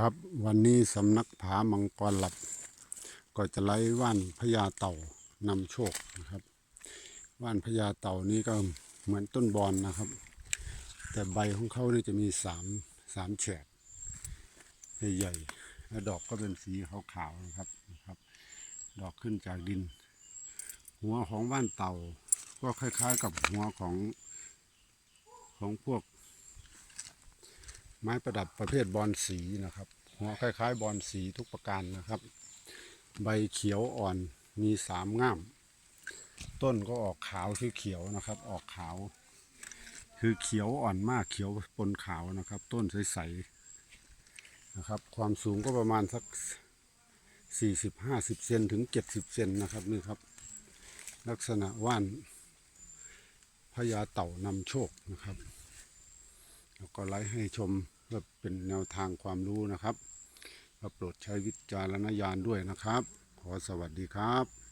ครับวันนี้สำนักผามังกรหลับ ก็จะไล่ว่านพญาเต่านำโชคนะครับ ว่านพญาเต่านี้ก็เหมือนต้นบอนนะครับ แต่ใบของเขานี่จะมีสามสามแฉกใหญ่ๆและดอกก็เป็นสีขาวๆนะครับนะครับ ดอกขึ้นจากดิน หัวของว่านเต่าก็คล้ายๆกับหัวของของพวก ไม้ประดับประเภทบอนสีนะครับ หัวคล้าย ๆ บอนสีทุกประการนะครับ ใบเขียวอ่อนมีสามง่าม ต้นก็ออกขาวคือเขียวนะครับ ออกขาว คือเขียวอ่อนมากเขียวปนขาวนะครับ ต้นใสๆนะครับ ความสูงก็ประมาณสักสี่สิบห้าสิบเซนถึงเจ็ดสิบเซนนะครับนี่ครับ ลักษณะว่านพญาเต่านำโชคนะครับ แล้วก็ไลฟ์ให้ชม เพื่อเป็นแนวทางความรู้นะครับก็โปรดใช้วิจารณญาณด้วยนะครับ ขอสวัสดีครับ